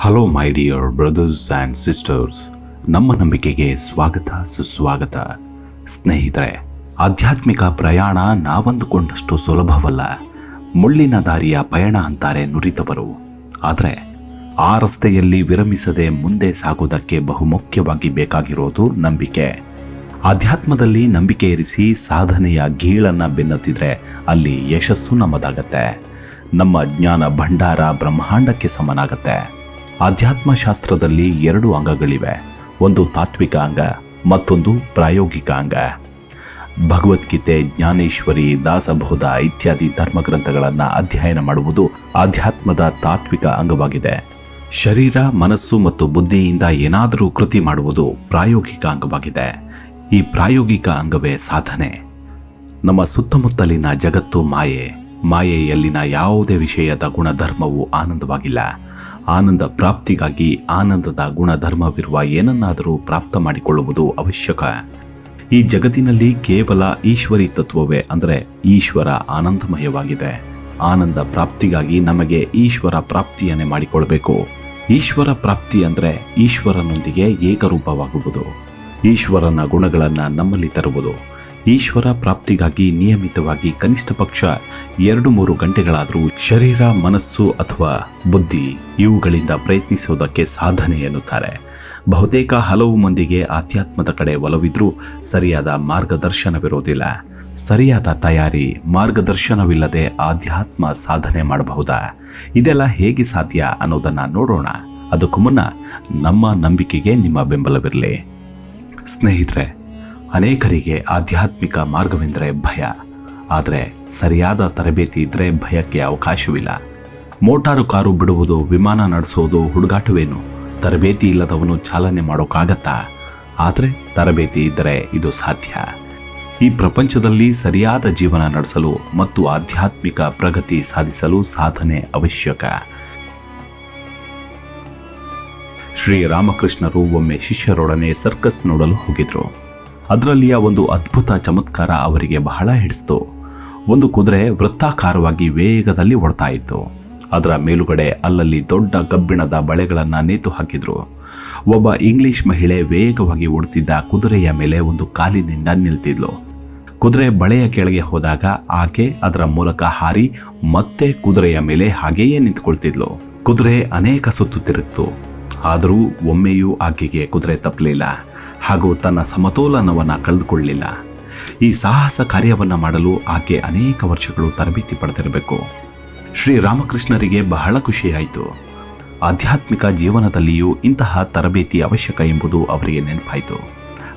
Hello my dear brothers and sisters ನಮ್ಮ ನಂಬಿಕೆಗೆ ಸ್ವಾಗತ, ಸುಸ್ವಾಗತ. ಸ್ನೇಹಿತರೆ, ಆಧ್ಯಾತ್ಮಿಕ ಪ್ರಯಾಣ ನಾವಂದುಕೊಂಡಷ್ಟು ಸುಲಭವಲ್ಲ. ಮುಳ್ಳಿನ ದಾರಿಯ ಪಯಣ ಅಂತಾರೆ ನುರಿತವರು. ಆದರೆ, ಆ ರಸ್ತೆಯಲ್ಲಿ ವಿರಮಿಸದೆ ಮುಂದೆ ಸಾಗುವುದಕ್ಕೆ ಬಹುಮುಖ್ಯವಾಗಿ ಬೇಕಾಗಿರೋದು ನಂಬಿಕೆ. ಆಧ್ಯಾತ್ಮದಲ್ಲಿ ನಂಬಿಕೆ ಇರಿಸಿ ಸಾಧನೆಯ ಗೀಳನ್ನು ಬೆನ್ನತ್ತಿದ್ರೆ ಅಲ್ಲಿ ಯಶಸ್ಸು ನಮ್ಮದಾಗತ್ತೆ. ನಮ್ಮ ಜ್ಞಾನ ಭಂಡಾರ ಬ್ರಹ್ಮಾಂಡಕ್ಕೆ ಸಮನಾಗತ್ತೆ. ಆಧ್ಯಾತ್ಮ ಶಾಸ್ತ್ರದಲ್ಲಿ ಎರಡು ಅಂಗಗಳಿವೆ. ಒಂದು ತಾತ್ವಿಕ ಅಂಗ, ಮತ್ತೊಂದು ಪ್ರಾಯೋಗಿಕ ಅಂಗ. ಭಗವದ್ಗೀತೆ, ಜ್ಞಾನೇಶ್ವರಿ, ದಾಸಬೋಧ ಇತ್ಯಾದಿ ಧರ್ಮಗ್ರಂಥಗಳನ್ನು ಅಧ್ಯಯನ ಮಾಡುವುದು ಆಧ್ಯಾತ್ಮದ ತಾತ್ವಿಕ ಅಂಗವಾಗಿದೆ. ಶರೀರ, ಮನಸ್ಸು ಮತ್ತು ಬುದ್ಧಿಯಿಂದ ಏನಾದರೂ ಕೃತಿ ಮಾಡುವುದು ಪ್ರಾಯೋಗಿಕ ಅಂಗವಾಗಿದೆ. ಈ ಪ್ರಾಯೋಗಿಕ ಅಂಗವೇ ಸಾಧನೆ. ನಮ್ಮ ಸುತ್ತಮುತ್ತಲಿನ ಜಗತ್ತು ಮಾಯೆ. ಮಾಯೆಯಲ್ಲಿನ ಯಾವುದೇ ವಿಷಯದ ಗುಣಧರ್ಮವು ಆನಂದವಾಗಿಲ್ಲ. ಆನಂದ ಪ್ರಾಪ್ತಿಗಾಗಿ ಆನಂದದ ಗುಣಧರ್ಮವಿರುವ ಏನನ್ನಾದರೂ ಪ್ರಾಪ್ತ ಮಾಡಿಕೊಳ್ಳುವುದು ಅವಶ್ಯಕ. ಈ ಜಗತ್ತಿನಲ್ಲಿ ಕೇವಲ ಈಶ್ವರಿ ತತ್ವವೇ ಅಂದರೆ ಈಶ್ವರ ಆನಂದಮಯವಾಗಿದೆ. ಆನಂದ ಪ್ರಾಪ್ತಿಗಾಗಿ ನಮಗೆ ಈಶ್ವರ ಪ್ರಾಪ್ತಿಯನ್ನೇ ಮಾಡಿಕೊಳ್ಬೇಕು. ಈಶ್ವರ ಪ್ರಾಪ್ತಿ ಅಂದರೆ ಈಶ್ವರನೊಂದಿಗೆ ಏಕರೂಪವಾಗುವುದು. ಈಶ್ವರನ ಗುಣಗಳನ್ನು ನಮ್ಮಲ್ಲಿ ತರುವುದು. ಈಶ್ವರ ಪ್ರಾಪ್ತಿಗಾಗಿ ನಿಯಮಿತವಾಗಿ ಕನಿಷ್ಠ ಪಕ್ಷ ಎರಡು ಮೂರು ಗಂಟೆಗಳಾದರೂ ಶರೀರ, ಮನಸ್ಸು ಅಥವಾ ಬುದ್ಧಿ ಇವುಗಳಿಂದ ಪ್ರಯತ್ನಿಸುವುದಕ್ಕೆ ಸಾಧನೆ ಎನ್ನುತ್ತಾರೆ. ಬಹುತೇಕ ಹಲವು ಮಂದಿಗೆ ಆಧ್ಯಾತ್ಮದ ಕಡೆ ಒಲವಿದ್ರೂ ಸರಿಯಾದ ಮಾರ್ಗದರ್ಶನವಿರೋದಿಲ್ಲ ಸರಿಯಾದ ತಯಾರಿ, ಮಾರ್ಗದರ್ಶನವಿಲ್ಲದೆ ಆಧ್ಯಾತ್ಮ ಸಾಧನೆ ಮಾಡಬಹುದಾ? ಇದೆಲ್ಲ ಹೇಗೆ ಸಾಧ್ಯ ಅನ್ನೋದನ್ನು ನೋಡೋಣ. ಅದಕ್ಕೂ ಮುನ್ನ ನಮ್ಮ ನಂಬಿಕೆಗೆ ನಿಮ್ಮ ಬೆಂಬಲವಿರಲಿ. ಸ್ನೇಹಿತರೆ ಅನೇಕರಿಗೆ ಆಧ್ಯಾತ್ಮಿಕ ಮಾರ್ಗವೆಂದರೆ ಭಯ. ಆದರೆ ಸರಿಯಾದ ತರಬೇತಿ ಇದ್ದರೆ ಭಯಕ್ಕೆ ಅವಕಾಶವಿಲ್ಲ. ಮೋಟಾರು ಕಾರು ಬಿಡುವುದು, ವಿಮಾನ ನಡೆಸುವುದು ಹುಡುಗಾಟವೇನು? ತರಬೇತಿ ಇಲ್ಲದವನು ಚಾಲನೆ ಮಾಡೋಕ್ಕಾಗತ್ತಾ? ಆದರೆ ತರಬೇತಿ ಇದ್ದರೆ ಇದು ಸಾಧ್ಯ. ಈ ಪ್ರಪಂಚದಲ್ಲಿ ಸರಿಯಾದ ಜೀವನ ನಡೆಸಲು ಮತ್ತು ಆಧ್ಯಾತ್ಮಿಕ ಪ್ರಗತಿ ಸಾಧಿಸಲು ಸಾಧನೆ ಅವಶ್ಯಕ. ಶ್ರೀ ರಾಮಕೃಷ್ಣರು ಒಮ್ಮೆ ಶಿಷ್ಯರೊಡನೆ ಸರ್ಕಸ್ ನೋಡಲು ಹೋಗಿದ್ರು. ಅದರಲ್ಲಿಯ ಒಂದು ಅದ್ಭುತ ಚಮತ್ಕಾರ ಅವರಿಗೆ ಬಹಳ ಹಿಡಿಸ್ತು. ಒಂದು ಕುದುರೆ ವೃತ್ತಾಕಾರವಾಗಿ ವೇಗದಲ್ಲಿ ಓಡ್ತಾ ಇತ್ತು. ಅದರ ಮೇಲುಗಡೆ ಅಲ್ಲಲ್ಲಿ ದೊಡ್ಡ ಕಬ್ಬಿಣದ ಬಳೆಗಳನ್ನು ನೇತು ಹಾಕಿದರು. ಒಬ್ಬ ಇಂಗ್ಲಿಷ್ ಮಹಿಳೆ ವೇಗವಾಗಿ ಓಡುತ್ತಿದ್ದ ಕುದುರೆಯ ಮೇಲೆ ಒಂದು ಕಾಲಿನಿಂದ ನಿಲ್ತಿದ್ಲು. ಕುದುರೆ ಬಳೆಯ ಕೆಳಗೆ ಹೋದಾಗ ಆಕೆ ಅದರ ಮೂಲಕ ಹಾರಿ ಮತ್ತೆ ಕುದುರೆಯ ಮೇಲೆ ಹಾಗೆಯೇ ನಿಂತುಕೊಳ್ತಿದ್ಲು. ಕುದುರೆ ಅನೇಕ ಸುತ್ತು ತಿರುಗಿತು. ಆದರೂ ಒಮ್ಮೆಯೂ ಆಕೆಗೆ ಕುದುರೆ ತಪ್ಪಲಿಲ್ಲ. ಹಾಗೂ ತನ್ನ ಸಮತೋಲನವನ್ನು ಕಳೆದುಕೊಳ್ಳಲಿಲ್ಲ ಈ ಸಾಹಸ ಕಾರ್ಯವನ್ನು ಮಾಡಲು ಆಕೆ ಅನೇಕ ವರ್ಷಗಳು ತರಬೇತಿ ಪಡೆದಿರಬೇಕು. ಶ್ರೀ ರಾಮಕೃಷ್ಣರಿಗೆ ಬಹಳ ಖುಷಿಯಾಯಿತು. ಆಧ್ಯಾತ್ಮಿಕ ಜೀವನದಲ್ಲಿಯೂ ಇಂತಹ ತರಬೇತಿ ಅವಶ್ಯಕ ಎಂಬುದು ಅವರಿಗೆ ನೆನಪಾಯಿತು.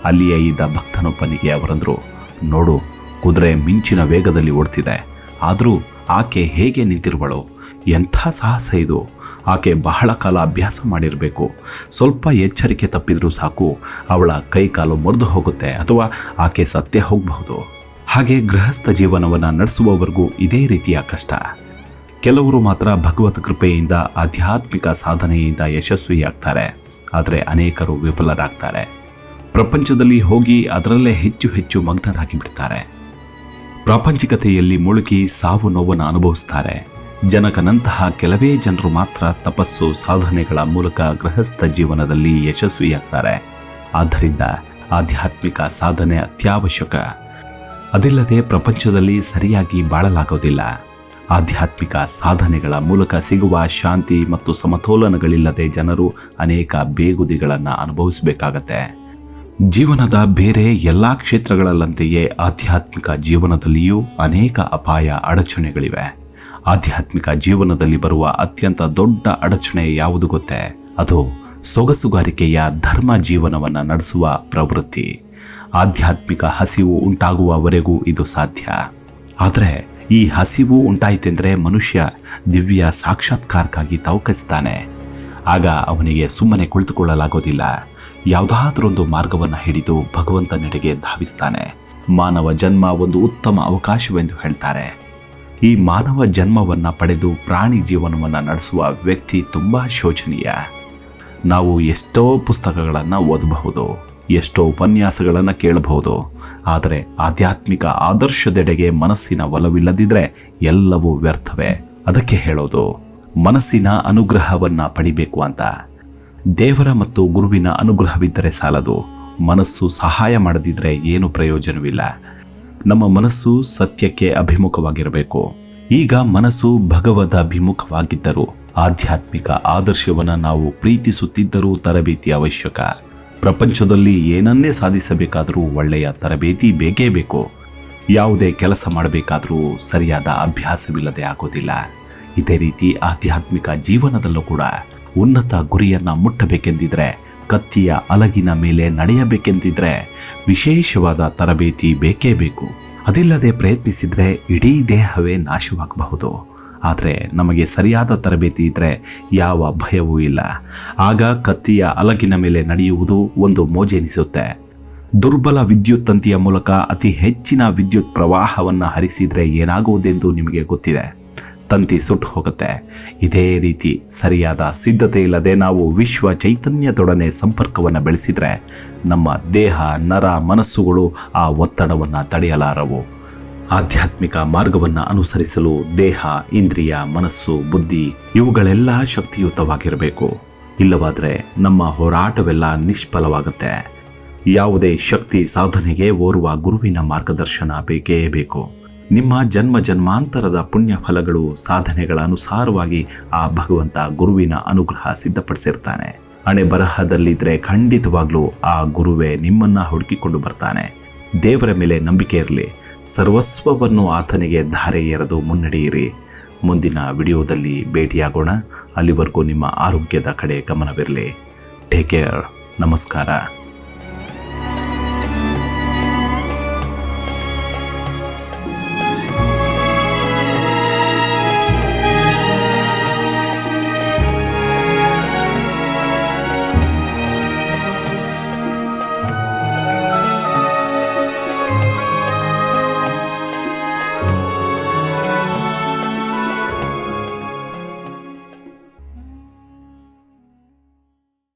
ಅಲ್ಲಿಯೇ ಇದ್ದ ಭಕ್ತನೊಬ್ಬನಿಗೆ ಅವರಂದರು, ನೋಡು, ಕುದುರೆ ಮಿಂಚಿನ ವೇಗದಲ್ಲಿ ಓಡ್ತಿದೆ. ಆದರೂ ಆಕೆ ಹೇಗೆ ನಿಂತಿರುವಳು, ಎಂಥ ಸಾಹಸ ಇದು. ಆಕೆ ಬಹಳ ಕಾಲ ಅಭ್ಯಾಸ ಮಾಡಿರಬೇಕು. ಸ್ವಲ್ಪ ಎಚ್ಚರಿಕೆ ತಪ್ಪಿದರೂ ಸಾಕು, ಅವಳ ಕೈ ಕಾಲು ಮುರಿದು ಹೋಗುತ್ತೆ ಅಥವಾ ಆಕೆ ಸತ್ಯ ಹೋಗಬಹುದು. ಹಾಗೆ ಗೃಹಸ್ಥ ಜೀವನವನ್ನು ನಡೆಸುವವರೆಗೂ ಇದೇ ರೀತಿಯ ಕಷ್ಟ. ಕೆಲವರು ಮಾತ್ರ ಭಗವತ್ ಕೃಪೆಯಿಂದ ಆಧ್ಯಾತ್ಮಿಕ ಸಾಧನೆಯಿಂದ ಯಶಸ್ವಿಯಾಗ್ತಾರೆ, ಆದರೆ ಅನೇಕರು ವಿಫಲರಾಗ್ತಾರೆ. ಪ್ರಪಂಚದಲ್ಲಿ ಹೋಗಿ ಅದರಲ್ಲೇ ಹೆಚ್ಚು ಹೆಚ್ಚು ಮಗ್ನರಾಗಿ ಬಿಡ್ತಾರೆ ಪ್ರಾಪಂಚಿಕತೆಯಲ್ಲಿ ಮುಳುಗಿ ಸಾವು ನೋವನ್ನು ಅನುಭವಿಸ್ತಾರೆ. ಜನಕನಂತಹ ಕೆಲವೇ ಜನರು ಮಾತ್ರ ತಪಸ್ಸು ಸಾಧನೆಗಳ ಮೂಲಕ ಗೃಹಸ್ಥ ಜೀವನದಲ್ಲಿ ಯಶಸ್ವಿಯಾಗ್ತಾರೆ. ಆದ್ದರಿಂದ ಆಧ್ಯಾತ್ಮಿಕ ಸಾಧನೆ ಅತ್ಯವಶ್ಯಕ. ಅದಿಲ್ಲದೆ ಪ್ರಪಂಚದಲ್ಲಿ ಸರಿಯಾಗಿ ಬಾಳಲಾಗೋದಿಲ್ಲ. ಆಧ್ಯಾತ್ಮಿಕ ಸಾಧನೆಗಳ ಮೂಲಕ ಸಿಗುವ ಶಾಂತಿ ಮತ್ತು ಸಮತೋಲನಗಳಿಲ್ಲದೆ ಜನರು ಅನೇಕ ಬೇಗುದಿಗಳನ್ನು ಅನುಭವಿಸಬೇಕಾಗತ್ತೆ. ಜೀವನದ ಬೇರೆ ಎಲ್ಲ ಕ್ಷೇತ್ರಗಳಲ್ಲಂತೆಯೇ ಆಧ್ಯಾತ್ಮಿಕ ಜೀವನದಲ್ಲಿಯೂ ಅನೇಕ ಅಪಾಯ ಅಡಚಣೆಗಳಿವೆ. ಆಧ್ಯಾತ್ಮಿಕ ಜೀವನದಲ್ಲಿ ಬರುವ ಅತ್ಯಂತ ದೊಡ್ಡ ಅಡಚಣೆ ಯಾವುದು ಗೊತ್ತೇ? ಅದು ಸೊಗಸುಗಾರಿಕೆಯ ಧರ್ಮ ಜೀವನವನ್ನು ನಡೆಸುವ ಪ್ರವೃತ್ತಿ. ಆಧ್ಯಾತ್ಮಿಕ ಹಸಿವು ಉಂಟಾಗುವವರೆಗೂ ಇದು ಸಾಧ್ಯ. ಆದರೆ ಈ ಹಸಿವು ಉಂಟಾಯಿತೆಂದರೆ ಮನುಷ್ಯ ದಿವ್ಯ ಸಾಕ್ಷಾತ್ಕಾರಕ್ಕಾಗಿ ತವಕಿಸ್ತಾನೆ. ಆಗ ಅವನಿಗೆ ಸುಮ್ಮನೆ ಕುಳಿತುಕೊಳ್ಳಲಾಗೋದಿಲ್ಲ. ಯಾವುದಾದ್ರೊಂದು ಮಾರ್ಗವನ್ನು ಹಿಡಿದು ಭಗವಂತನೆಡೆಗೆ ಧಾವಿಸ್ತಾನೆ. ಮಾನವ ಜನ್ಮ ಒಂದು ಉತ್ತಮ ಅವಕಾಶವೆಂದು ಹೇಳ್ತಾರೆ. ಈ ಮಾನವ ಜನ್ಮವನ್ನು ಪಡೆದು ಪ್ರಾಣಿ ಜೀವನವನ್ನು ನಡೆಸುವ ವ್ಯಕ್ತಿ ತುಂಬ ಶೋಚನೀಯ. ನಾವು ಎಷ್ಟೋ ಪುಸ್ತಕಗಳನ್ನು ಓದಬಹುದು, ಎಷ್ಟೋ ಉಪನ್ಯಾಸಗಳನ್ನು ಕೇಳಬಹುದು, ಆದರೆ ಆಧ್ಯಾತ್ಮಿಕ ಆದರ್ಶದೆಡೆಗೆ ಮನಸ್ಸಿನ ಒಲವಿಲ್ಲದಿದ್ದರೆ ಎಲ್ಲವೂ ವ್ಯರ್ಥವೇ? ಅದಕ್ಕೆ ಹೇಳೋದು, ಮನಸ್ಸಿನ ಅನುಗ್ರಹವನ್ನು ಪಡಿಬೇಕು ಅಂತ. ದೇವರ ಮತ್ತು ಗುರುವಿನ ಅನುಗ್ರಹವಿದ್ದರೆ ಸಾಲದು, ಮನಸ್ಸು ಸಹಾಯ ಮಾಡದಿದ್ದರೆ ಏನು ಪ್ರಯೋಜನವಿಲ್ಲ. ನಮ್ಮ ಮನಸ್ಸು ಸತ್ಯಕ್ಕೆ ಅಭಿಮುಖವಾಗಿರಬೇಕು. ಈಗ ಮನಸ್ಸು ಭಗವದ ಅಭಿಮುಖವಾಗಿದ್ದರೂ ಆಧ್ಯಾತ್ಮಿಕ ಆದರ್ಶವನ್ನು ನಾವು ಪ್ರೀತಿಸುತ್ತಿದ್ದರೂ ತರಬೇತಿ ಅವಶ್ಯಕ. ಪ್ರಪಂಚದಲ್ಲಿ ಏನನ್ನೇ ಸಾಧಿಸಬೇಕಾದರೂ ಒಳ್ಳೆಯ ತರಬೇತಿ ಬೇಕೇ ಬೇಕು. ಯಾವುದೇ ಕೆಲಸ ಮಾಡಬೇಕಾದರೂ ಸರಿಯಾದ ಅಭ್ಯಾಸವಿಲ್ಲದೆ ಆಗೋದಿಲ್ಲ. ಇದೇ ರೀತಿ ಆಧ್ಯಾತ್ಮಿಕ ಜೀವನದಲ್ಲೂ ಕೂಡ ಉನ್ನತ ಗುರಿಯನ್ನು ಮುಟ್ಟಬೇಕೆಂದಿದ್ರೆ ಕತ್ತಿಯ ಅಲಗಿನ ಮೇಲೆ ನಡೆಯಬೇಕೆಂದಿದ್ರೆ ವಿಶೇಷವಾದ ತರಬೇತಿ ಬೇಕೇ ಬೇಕು. ಅದಿಲ್ಲದೆ ಪ್ರಯತ್ನಿಸಿದರೆ ಇಡೀ ದೇಹವೇ ನಾಶವಾಗಬಹುದು. ಆದರೆ ನಮಗೆ ಸರಿಯಾದ ತರಬೇತಿ ಇದ್ದರೆ ಯಾವ ಭಯವೂ ಇಲ್ಲ. ಆಗ ಕತ್ತಿಯ ಅಲಗಿನ ಮೇಲೆ ನಡೆಯುವುದು ಒಂದು ಮೋಜೆನಿಸುತ್ತೆ. ದುರ್ಬಲ ವಿದ್ಯುತ್ ತಂತಿಯ ಮೂಲಕ ಅತಿ ಹೆಚ್ಚಿನ ವಿದ್ಯುತ್ ಪ್ರವಾಹವನ್ನು ಹರಿಸಿದರೆ ಏನಾಗುವುದೆಂದು ನಿಮಗೆ ಗೊತ್ತಿದೆ. ತಂತಿ ಸುಟ್ಟು ಹೋಗುತ್ತೆ. ಇದೇ ರೀತಿ ಸರಿಯಾದ ಸಿದ್ಧತೆ ಇಲ್ಲದೆ ನಾವು ವಿಶ್ವ ಚೈತನ್ಯದೊಡನೆ ಸಂಪರ್ಕವನ್ನು ಬೆಳೆಸಿದರೆ ನಮ್ಮ ದೇಹ, ನರ ಮನಸ್ಸುಗಳು ಆ ಒತ್ತಡವನ್ನು ತಡೆಯಲಾರವು. ಆಧ್ಯಾತ್ಮಿಕ ಮಾರ್ಗವನ್ನು ಅನುಸರಿಸಲು ದೇಹ, ಇಂದ್ರಿಯ, ಮನಸ್ಸು, ಬುದ್ಧಿ ಇವುಗಳೆಲ್ಲ ಶಕ್ತಿಯುತವಾಗಿರಬೇಕು. ಇಲ್ಲವಾದರೆ ನಮ್ಮ ಹೋರಾಟವೆಲ್ಲ ನಿಷ್ಫಲವಾಗುತ್ತೆ. ಯಾವುದೇ ಶಕ್ತಿ ಸಾಧನೆಗೆ ಓರ್ವ ಗುರುವಿನ ಮಾರ್ಗದರ್ಶನ ಬೇಕೇ ಬೇಕು. ನಿಮ್ಮ ಜನ್ಮ ಜನ್ಮಾಂತರದ ಪುಣ್ಯ ಫಲಗಳು ಸಾಧನೆಗಳ ಅನುಸಾರವಾಗಿ ಆ ಭಗವಂತ ಗುರುವಿನ ಅನುಗ್ರಹ ಸಿದ್ಧಪಡಿಸಿರ್ತಾನೆ. ಹಣೆ ಬರಹದಲ್ಲಿದ್ದರೆ ಖಂಡಿತವಾಗ್ಲೂ ಆ ಗುರುವೇ ನಿಮ್ಮನ್ನ ಹುಡುಕಿಕೊಂಡು ಬರ್ತಾನೆ. ದೇವರ ಮೇಲೆ ನಂಬಿಕೆ ಇರಲಿ. ಸರ್ವಸ್ವವನ್ನು ಆತನಿಗೆ ಧಾರೆ ಎರೆದು ಮುನ್ನಡೆಯಿರಿ. ಮುಂದಿನ ವಿಡಿಯೋದಲ್ಲಿ ಭೇಟಿಯಾಗೋಣ. ಅಲ್ಲಿವರೆಗೂ ನಿಮ್ಮ ಆರೋಗ್ಯದ ಕಡೆ ಗಮನವಿರಲಿ. ಟೇಕ್ ಕೇರ್ ನಮಸ್ಕಾರ.